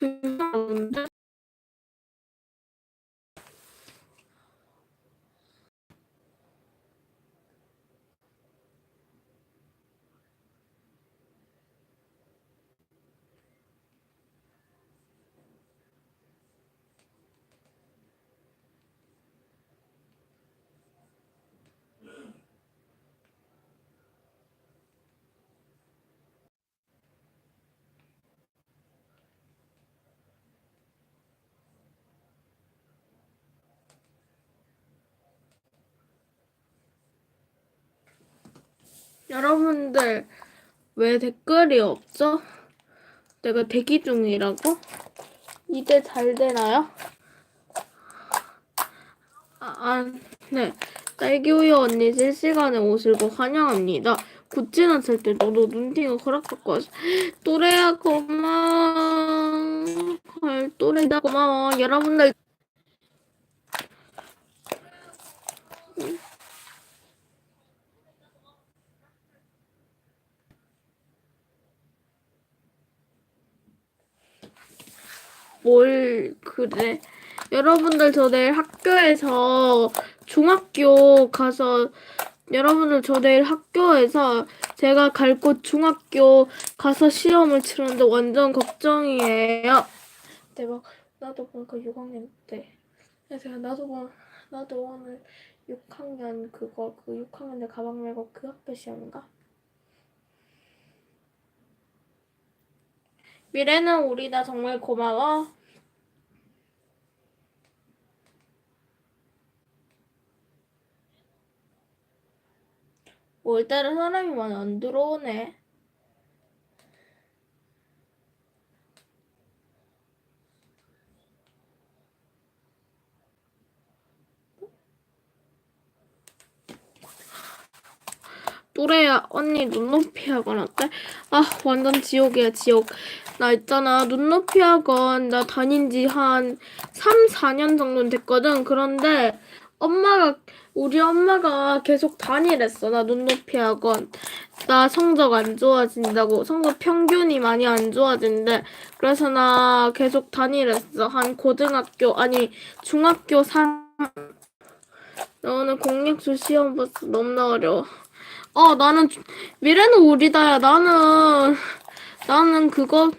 Tout le. 여러분들 왜 댓글이 없죠? 내가 대기 중이라고? 이제 잘 되나요? 아, 아 네. 딸기우유 언니 실시간에 오실 거 환영합니다. 구찌는 쓸때 너도 눈팅을 허락받고 왔어. 또래야 고마워. 헐, 또래다 고마워. 여러분들 뭘 그래. 여러분들 저 내일 학교에서 중학교 가서 여러분들 저 내일 학교에서 제가 갈 곳 중학교 가서 시험을 치는데 완전 걱정이에요. 대박. 나도 보니까 6학년 때. 그래서 나도 보 나도 오늘 6학년 그거 그 6학년 때 가방 메고 그 학교 시험인가? 미래는 우리 나 정말 고마워. 오늘따라 사람이 많이 안 들어오네. 또래야 언니 눈높이 학원 어때? 아 완전 지옥이야 지옥. 나 있잖아 눈높이 학원 나 다닌 지 한 3, 4년 정도 됐거든. 그런데 엄마가 우리 엄마가 계속 다니랬어. 나 눈높이 학원. 나 성적 안 좋아진다고. 성적 평균이 많이 안 좋아진대. 그래서 나 계속 다니랬어. 한 고등학교 아니 중학교 3나 오늘 공익수 시험 봤어. 너무나 어려워. 어, 나는 주- 미래는 우리다야. 나는 나는 그거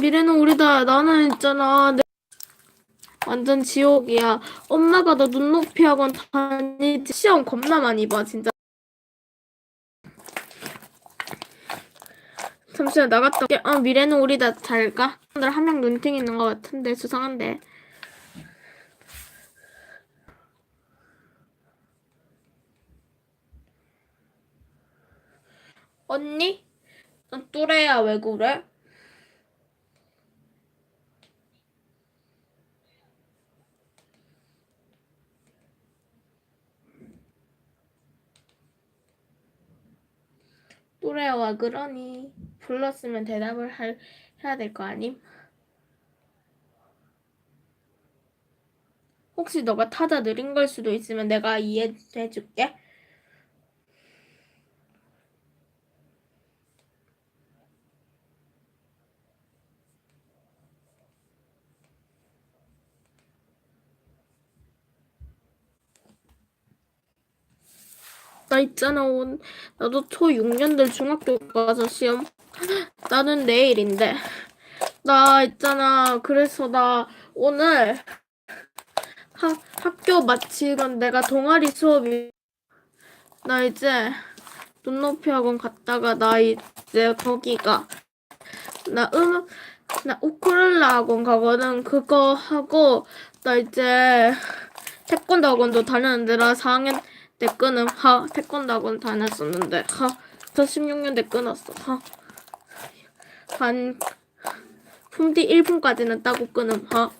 미래는 우리다야. 나는 있잖아. 내- 완전 지옥이야. 엄마가 나 눈높이 학원 다니지 시험 겁나 많이 봐, 진짜. 잠시만 나갔다 올게. 어, 미래는 우리 다 잘 가. 오늘 한 명 눈팅 있는 것 같은데 수상한데. 언니? 너 또래야 왜 그래? 또래야 왜 그러니? 불렀으면 대답을 할, 해야 될 거 아님? 혹시 너가 타자 느린 걸 수도 있으면 내가 이해해 줄게. 나 있잖아, 온. 나도 초 6년들 중학교 가서 시험. 나는 내일인데. 나 있잖아. 그래서 나 오늘 하, 학교 마치건 내가 동아리 수업이 나 이제 눈높이 학원 갔다가 나 이제 거기가 나 음악 나 우쿨렐레 학원 가거든 그거 하고 나 이제 태권도 학원도 다녔는데 나 4학년 때 끊음 하 태권도 학원 다녔었는데 하저 16년 때 끊었어 하한 품디 1분까지는 따고 끊음 하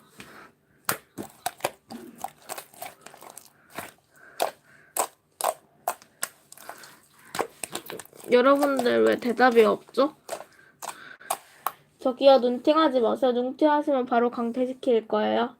여러분들 왜 대답이 없죠? 저기요 눈팅하지 마세요. 눈팅하시면 바로 강퇴시킬 거예요.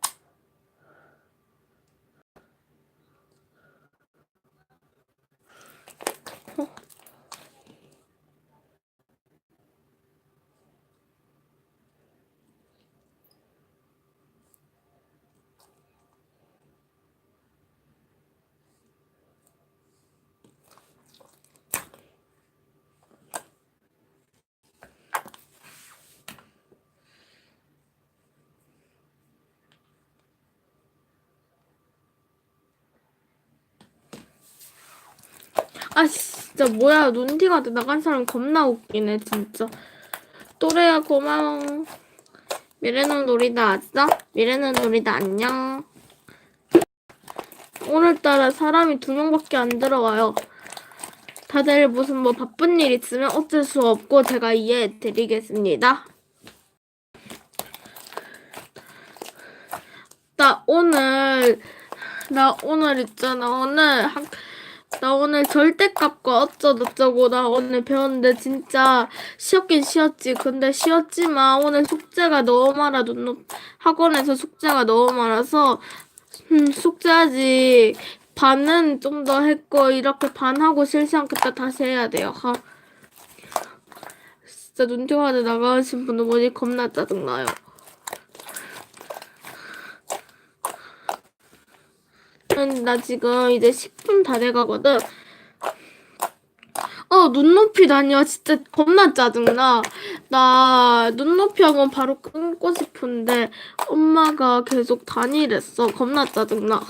아 진짜 뭐야. 눈팅한테 나간 사람 겁나 웃기네 진짜. 또래야 고마워. 미래는 놀이다 왔어? 미래는 놀이다 안녕. 오늘따라 사람이 두 명밖에 안 들어와요. 다들 무슨 뭐 바쁜 일 있으면 어쩔 수 없고 제가 이해해 드리겠습니다. 나 오늘 나 오늘 있잖아. 오늘 학 나 오늘 절대값과 어쩌고저쩌고 나 오늘 배웠는데 진짜 쉬었긴 쉬었지. 근데 쉬었지만 오늘 숙제가 너무 많아. 눈 학원에서 숙제가 너무 많아서 음, 숙제하지. 반은 좀 더 했고 이렇게 반하고 실시간부터 다시 해야 돼요. 하. 진짜 눈팅하게 나가신 분들 보니 겁나 짜증나요. 음, 나 지금 이제 10분 다 돼가거든. 어, 눈높이 다녀. 진짜 겁나 짜증나. 나 눈높이 학원 바로 끊고 싶은데 엄마가 계속 다니랬어. 겁나 짜증나.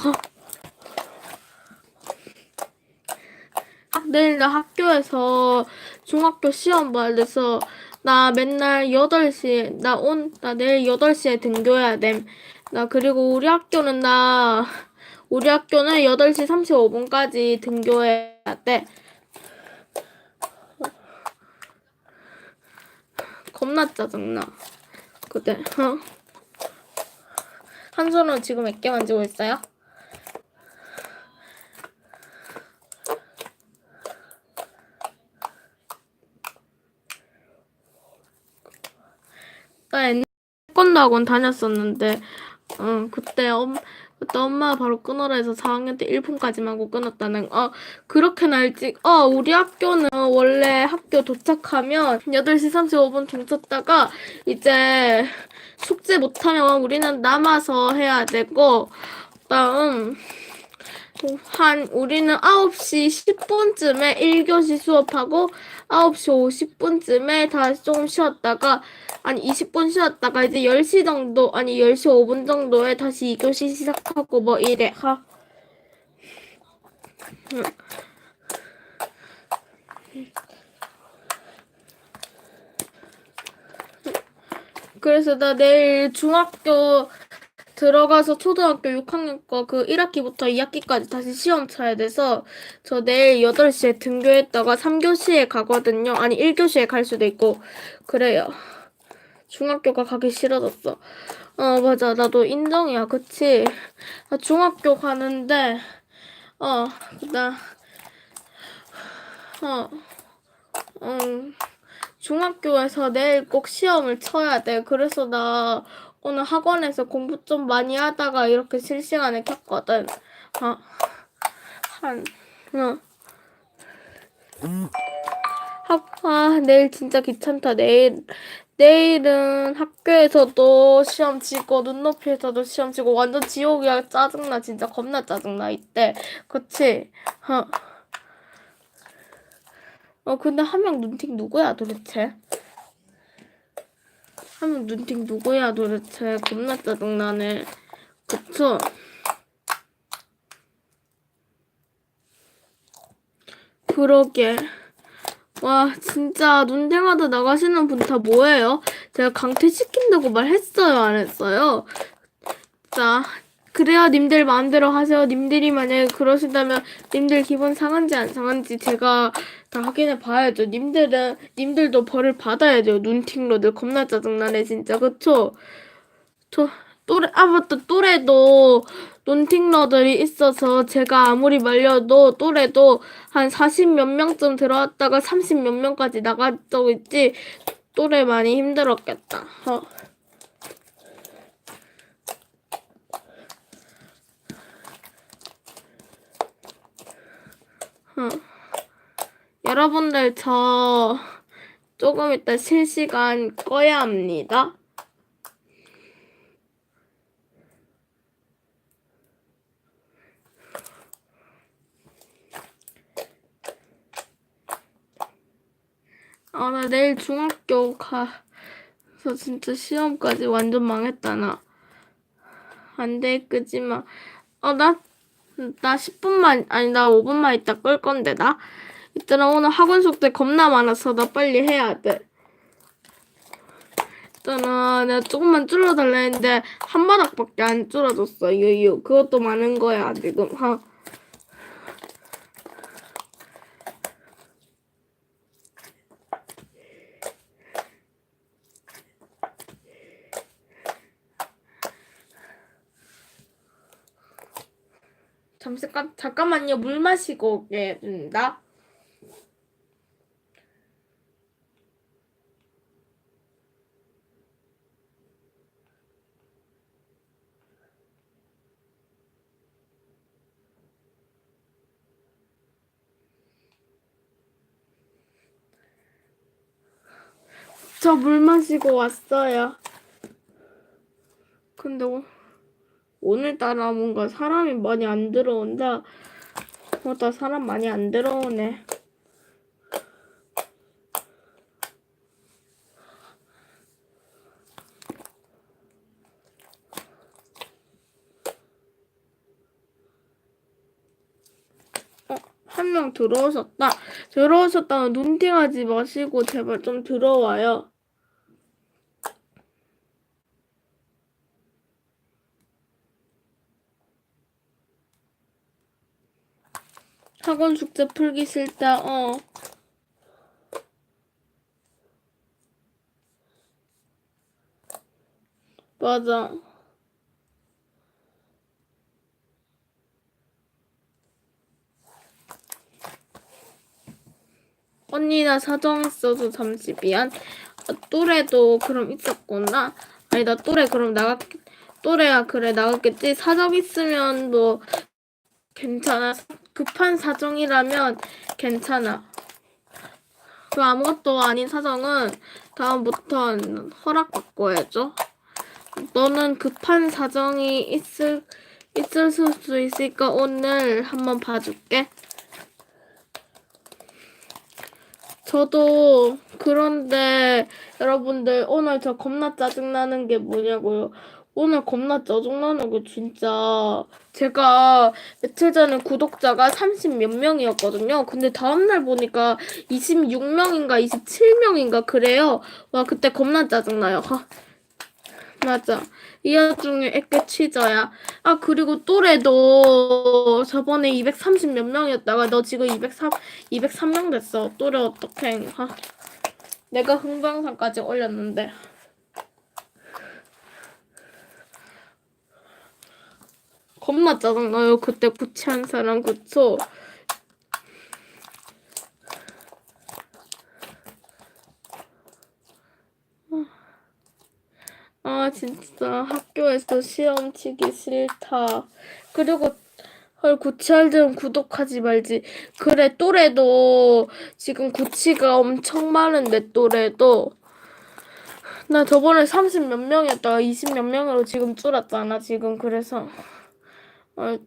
아, 내일 나 학교에서 중학교 시험 봐야 돼서 나 맨날 8시, 나 온, 나 내일 8시에 등교해야 됨. 나 그리고 우리 학교는 나 우리 학교는 8시 35분까지 등교해야 돼. 겁나 짜증나. 그때, 어? 한 손으로 지금 몇 개 만지고 있어요? 나 옛날에 태권도 학원 다녔었는데, 어, 그때 엄, 그때 엄마가 바로 끊어라 해서 4학년 때 1분까지만 하고 끊었다는 어 그렇게나 일찍 어 우리 학교는 원래 학교 도착하면 8시 35분 동쳤다가 이제 숙제 못하면 우리는 남아서 해야 되고 다음 한 우리는 9시 10분쯤에 1교시 수업하고 9시 50분쯤에 다시 조금 쉬었다가 아니 20분 쉬었다가 이제 10시 정도 아니 10시 5분 정도에 다시 2교시 시작하고 뭐 이래 하. 응. 그래서 나 내일 중학교 들어가서 초등학교 6학년 거 그 1학기부터 2학기까지 다시 시험 쳐야 돼서 저 내일 8시에 등교했다가 3교시에 가거든요. 아니 1교시에 갈 수도 있고 그래요. 중학교가 가기 싫어졌어. 어 맞아 나도 인정이야 그치? 나 중학교 가는데 어 나 어, 음, 중학교에서 내일 꼭 시험을 쳐야 돼. 그래서 나 오늘 학원에서 공부 좀 많이 하다가 이렇게 실시간에 켰거든. 어, 한, 어. 학, 아, 내일 진짜 귀찮다. 내일, 내일은 학교에서도 시험 치고, 눈높이에서도 시험 치고, 완전 지옥이야. 짜증나. 진짜 겁나 짜증나. 이때. 그치? 어. 어, 근데 한 명 눈팅 누구야, 도대체? 한명 눈팅 누구야, 도대체? 겁나 짜증나네. 그쵸? 그러게. 와, 진짜 눈탱하다 나가시는 분 다 뭐예요? 제가 강퇴시킨다고 말했어요, 안 했어요? 자, 그래야 님들 마음대로 하세요. 님들이 만약에 그러신다면 님들 기분 상한지 안 상한지 제가 다 확인해 봐야죠. 님들은 님들도 벌을 받아야 돼요. 눈팅러들 겁나 짜증나네 진짜 그쵸? 저 또래 아 맞다 또래도 눈팅러들이 있어서 제가 아무리 말려도 또래도 한 40 몇 명쯤 들어왔다가 30 몇 명까지 나간 적 있지 또래 많이 힘들었겠다. 어. 여러분들 저 조금 이따 실시간 꺼야 합니다. 아, 나 내일 중학교 가서 진짜 시험까지 완전 망했다, 나. 안 돼, 끄지 마. 어, 나, 나 10분만, 아니, 나 5분만 있다 끌 건데, 나. 있잖아 오늘 학원 숙제 겁나 많아서 나 빨리 해야 돼. 있잖아 내가 조금만 줄여달라 했는데 한 바닥밖에 안 줄어졌어 유유 그것도 많은 거야 지금 하. 잠깐 잠깐만요 물 마시고 오겠습니다. 저 물 마시고 왔어요. 근데 오, 오늘따라 뭔가 사람이 많이 안 들어온다. 맞다, 사람 많이 안 들어오네. 어, 한명 들어오셨다. 들어오셨다가 눈팅하지 마시고 제발 좀 들어와요. 학원 숙제 풀기 싫다. 어. 맞아. 언니 나 사정 있어서 잠시 미안. 어, 또래도 그럼 있었구나. 아니 나 또래 그럼 나갔 또래야 그래 나갔겠지. 사정 있으면 뭐 괜찮아. 급한 사정이라면 괜찮아. 그 아무것도 아닌 사정은 다음부턴 허락받고 해줘. 너는 급한 사정이 있을 있을 수도 있으니까 오늘 한번 봐줄게. 저도 그런데 여러분들 오늘 저 겁나 짜증나는 게 뭐냐고요. 오늘 겁나 짜증나는 게 진짜 제가 며칠 전에 구독자가 30 몇 명이었거든요. 근데 다음날 보니까 26명인가 27명인가 그래요. 와 그때 겁나 짜증나요. 하. 맞아. 이 와중에 애께 취저야. 아 그리고 또래도 저번에 230 몇 명이었다가 너 지금 203 203명 됐어. 또래 어떡해. 하. 내가 흥방상까지 올렸는데. 겁나 짜증나요. 그때 구치한 사람 그쵸? 아 진짜 학교에서 시험 치기 싫다. 그리고 헐 구치할 때는 구독하지 말지. 그래 또래도 지금 구치가 엄청 많은데 또래도 나 저번에 30 몇 명이었다가 20 몇 명으로 지금 줄었잖아. 지금 그래서 어,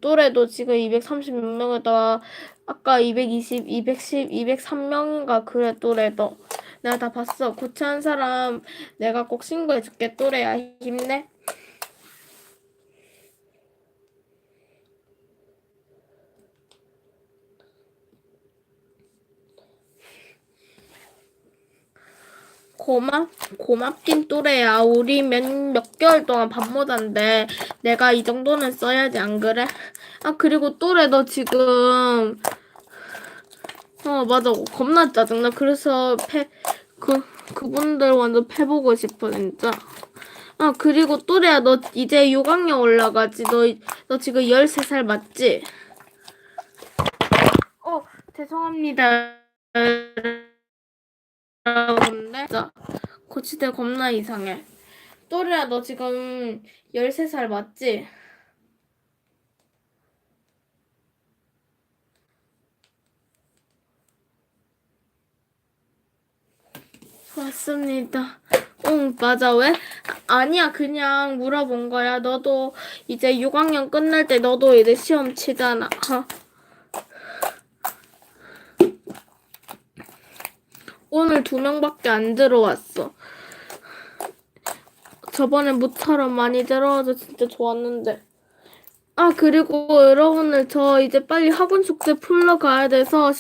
또래도 지금 230몇 명에다가 아까 220, 210, 203명인가 그래 또래도. 내가 다 봤어. 구치한 사람 내가 꼭 신고해줄게 또래야. 힘내 고맙, 고맙긴 또래야. 우리 몇, 몇 개월 동안 밥 못한데 내가 이 정도는 써야지, 안 그래? 아, 그리고 또래 너 지금, 어, 맞아. 겁나 짜증나. 그래서 패, 그, 그분들 완전 패보고 싶어, 진짜. 아, 그리고 또래야, 너 이제 6학년 올라가지. 너, 너 지금 13살 맞지? 어, 죄송합니다. 근데 진짜 고치대 겁나 이상해. 또래야 너 지금 13살 맞지? 맞습니다. 응, 맞아. 왜? 아니야, 그냥 물어본 거야. 너도 이제 6학년 끝날 때 너도 이제 시험 치잖아. 어. 오늘 두 명밖에 안 들어왔어. 저번에 모처럼 많이 들어와서 진짜 좋았는데. 아, 그리고 여러분들 저 이제 빨리 학원 숙제 풀러 가야 돼서